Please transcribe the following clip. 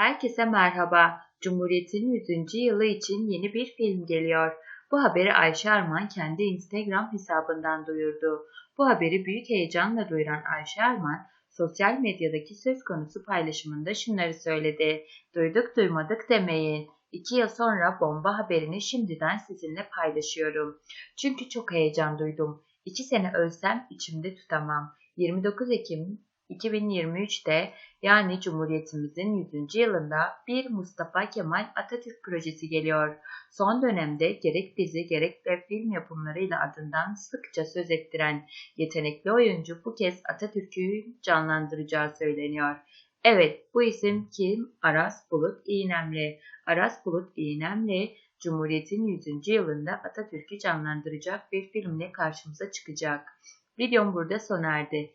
Herkese merhaba. Cumhuriyet'in 100. yılı için yeni bir film geliyor. Bu haberi Ayşe Arman kendi Instagram hesabından duyurdu. Bu haberi büyük heyecanla duyuran Ayşe Arman, sosyal medyadaki söz konusu paylaşımında şunları söyledi. Duyduk duymadık demeyin. İki yıl sonra bomba haberini şimdiden sizinle paylaşıyorum. Çünkü çok heyecan duydum. İki sene ölsem içimde tutamam. 29 Ekim 2023'te yani Cumhuriyetimizin 100. yılında bir Mustafa Kemal Atatürk projesi geliyor. Son dönemde gerek dizi gerek de film yapımlarıyla adından sıkça söz ettiren yetenekli oyuncu bu kez Atatürk'ü canlandıracağı söyleniyor. Evet bu isim kim? Aras Bulut İğnemli. Aras Bulut İğnemli Cumhuriyet'in 100. yılında Atatürk'ü canlandıracak bir filmle karşımıza çıkacak. Videom burada sona erdi.